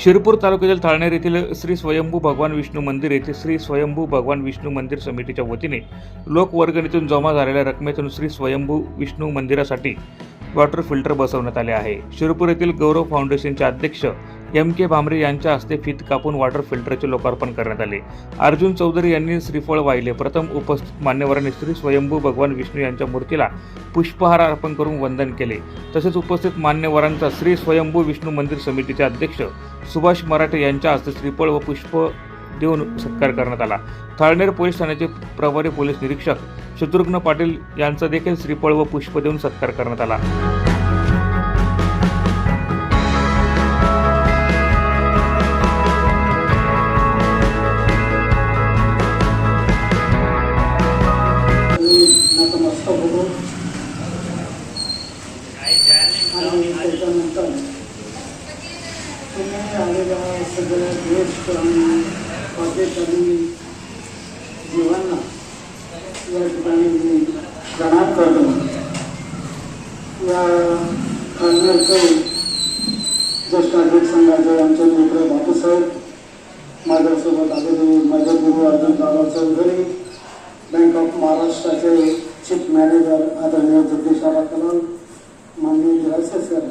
शिरपूर तालुक्यातील थाळनेर येथील श्री स्वयंभू भगवान विष्णू मंदिर येथे श्री स्वयंभू भगवान विष्णू मंदिर समितीच्या वतीने लोकवर्गणीतून जमा झालेल्या रकमेतून श्री स्वयंभू विष्णू मंदिरासाठी वॉटर फिल्टर बसवण्यात आले आहे. शिरपूर येथील गौरव फाउंडेशनचे अध्यक्ष एम के भामरे यांच्या हस्ते फीत कापून वॉटर फिल्टरचे लोकार्पण करण्यात आले. अर्जुन चौधरी यांनी श्रीफळ वाहिले. प्रथम उपस्थित मान्यवरांनी श्री स्वयंभू भगवान विष्णू यांच्या मूर्तीला पुष्पहार अर्पण करून वंदन केले. तसेच उपस्थित मान्यवरांचा श्री स्वयंभू विष्णू मंदिर समितीचे अध्यक्ष सुभाष मराठे यांच्या हस्ते श्रीफळ व पुष्प देऊन सत्कार करण्यात आला. थाळनेर पोलीस ठाण्याचे प्रभारी पोलीस निरीक्षक शत्रुघ्न पाटील यांचा देखील श्रीफळ व पुष्प देऊन सत्कार करण्यात आला. त्याच्यानंतर तुम्ही आलेल्या सगळ्या ज्येष्ठ आणि पाठेकरी जीवांना. या ठिकाणी मी करतो या खासदारचे ज्येष्ठ नागरिक संघाचे आमचे मित्र बापूसाहेब माझ्यासोबत आलेले माझे गुरु अर्जुन दादा चौधरी बँक ऑफ महाराष्ट्राचे चीफ मॅनेजर आदरणीय जगदीशारा कलम माननीय गिरासे सर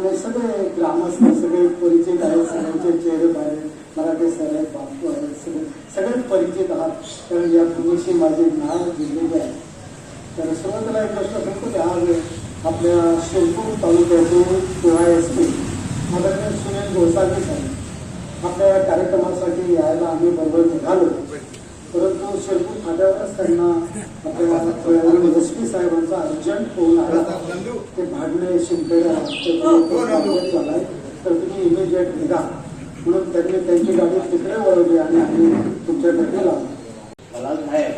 आणि सगळे ग्रामस्थ सगळे परिचित आहेत सगळ्यांचे चेहरे आहेत मराठी सर आहेत बापू आहेत सगळे सगळेच परिचित आहात. कारण या भूमीशी माझी नाव दिलेले आहे. तर सुरुवातीला एक प्रश्न सांगतो की आज आपल्या शिरपूर तालुक्यातून किंवा एस पी आदरणीय सुनील गोसावी साहेब आपल्या कार्यक्रमासाठी यायला आम्ही बरोबर निघालो. शिरपूर फाट्यावरच त्यांना आपल्या पी साहेबांचा अर्जंट फोन आला. ते भाडणे शिंपेड्या झालाय. तर तुम्ही इमिजिएट निघा. म्हणून त्यांनी त्यांची गाडी तिकडे वळवली आणि आम्ही तुमच्या भेटीला आलो. कलाल साहेब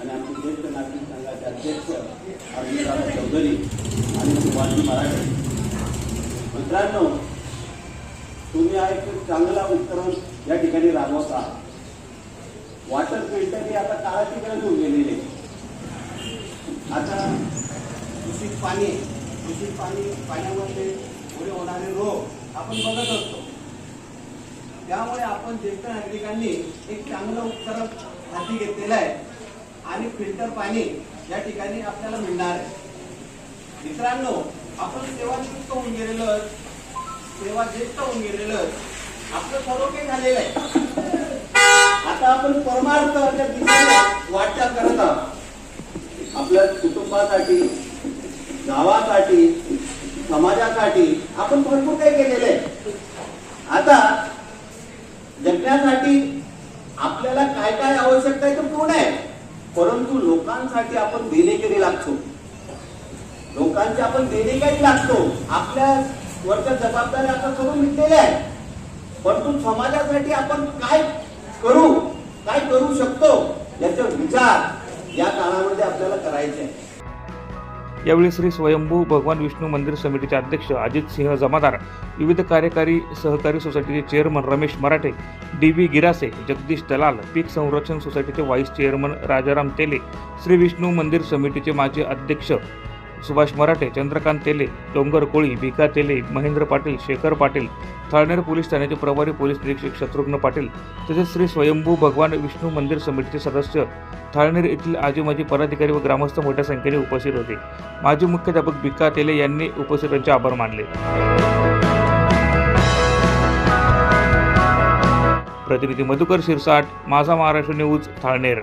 आणि आमचे ज्येष्ठ नागरिक संघाचे अध्यक्ष चौधरी आणि सुभाषजी मराठे मित्रांनो तुम्ही हा एक चांगला उपक्रम या ठिकाणी राबवत. आहात वॉटर फिल्टर ही आता काळाची गरज होऊन गेलेली. आहे आता दूषित पाणी दूषित पाणी पाण्यामध्ये पुढे होणारे रोग आपण बघत असतो. त्यामुळे आपण ज्येष्ठ नागरिकांनी एक चांगलं उपकरण हाती घेतलेलं आहे. आणि फिल्टर पाणी या ठिकाणी आपल्याला मिळणार आहे. मित्रांनो आपण सेवानिवृत्त होऊन गेलेलं सेवा ज्येष्ठ होऊन गेलेलं आपलं सर्व काही झालेलं आहे. आपण परमार्थाच्या दिशेने वाटचाल करत आहोत. आपल्या कुटुंबासाठी गावासाठी समाजासाठी आपण भरपूर काही केलेलं आहे. आता जगण्यासाठी आपल्याला काय काय आवश्यकता आहे ते पूर्ण आहे. परंतु लोकांसाठी आपण देणेकरी लागतो? लोकांची आपण देणेकरी लागतो? आपल्या वरच्या जबाबदाऱ्या आता करून घेतलेल्या आहे परंतु समाजासाठी आपण काय करू? काय करू शकतो याचा विचार या काळामध्ये आपल्याला करायचे आहे. यावेळी श्री स्वयंभू भगवान विष्णू मंदिर समितीचे अध्यक्ष अजित सिंह जमादार विविध कार्यकारी सहकारी सोसायटीचे chairman Ramesh Marathe D V Girase Jagdish Dalal पीक संरक्षण सोसायटीचे व्हाईस चेअरमन राजाराम तेले श्री विष्णू मंदिर समितीचे माजी अध्यक्ष सुभाष मराठे चंद्रकांत तेले डोंगर कोळी भिका तेले महेंद्र पाटील शेखर पाटील थाळनेर पोलीस ठाण्याचे प्रभारी पोलीस निरीक्षक शत्रुघ्न पाटील तसेच श्री स्वयंभू भगवान विष्णू मंदिर समितीचे सदस्य थाळनेर येथील आजीमाजी पदाधिकारी व ग्रामस्थ मोठ्या संख्येने उपस्थित होते. माजी मुख्याध्यापक भिका तेले यांनी उपस्थितांचे आभार मानले. प्रतिनिधी मधुकर शिरसाट माझा महाराष्ट्र न्यूज थाळनेर.